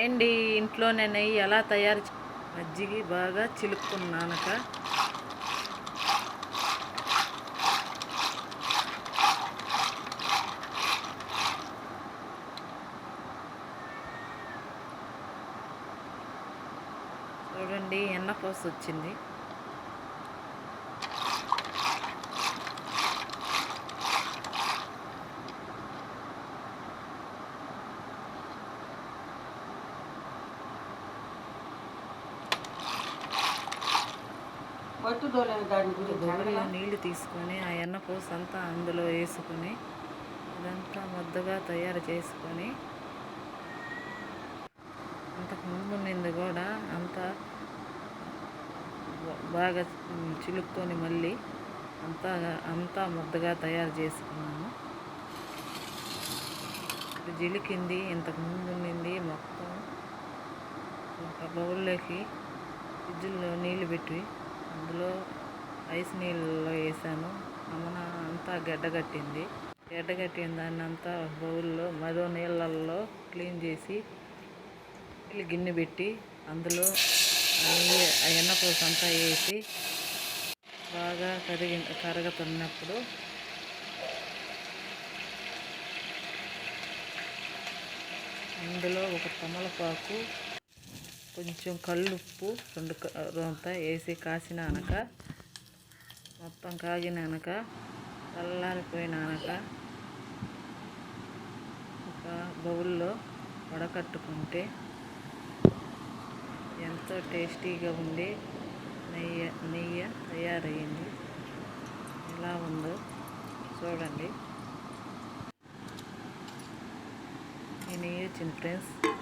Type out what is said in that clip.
ఏంటి ఇంట్లో నెయ్యి ఎలా తయారు మజ్జిగి బాగా చిలుక్కున్నానక? చూడండి ఎన్న పోసి వచ్చింది పట్టు దోలేని దాని గురించి బౌల్లో అడగలా? నీళ్ళు తీసుకొని ఆ ఎన్న పూస అంతా అందులో వేసుకొని ఇదంతా ముద్దగా తయారు చేసుకొని అంతకు ముందు నింది కూడా అంతా బాగా చిలుక్కొని మళ్ళీ అంతా అంతా ముద్దగా తయారు చేసుకున్నాము జిలికింది ఇంతకు ముందు నింది మొత్తం ఒక బౌల్లోకి ఫ్రిడ్జ్లో నీళ్ళు పెట్టి అందులో ఐస్ నీళ్ళలో వేసాను. అమ్మన అంతా గడ్డగట్టింది గడ్డగట్టిన దాన్ని అంతా బౌల్లో మరో నీళ్ళల్లో క్లీన్ చేసి గిన్నె పెట్టి అందులో ఆ ఆ ఎన్నపూస అంతా వేసి బాగా కరిగి కరగతున్నప్పుడు అందులో ఒక తమలపాకు కొంచెం కల్లుప్పు రెండు క- వేసి కాసినాక మొత్తం కాగినాక చల్లారిపోయినాక ఒక బౌల్లో వడకట్టుకుంటే ఎంతో టేస్టీగా ఉండి నెయ్యి నెయ్యి తయారయ్యింది ఎలా ఉందో చూడండి. నేను నెయ్యి ఫ్రెండ్స్.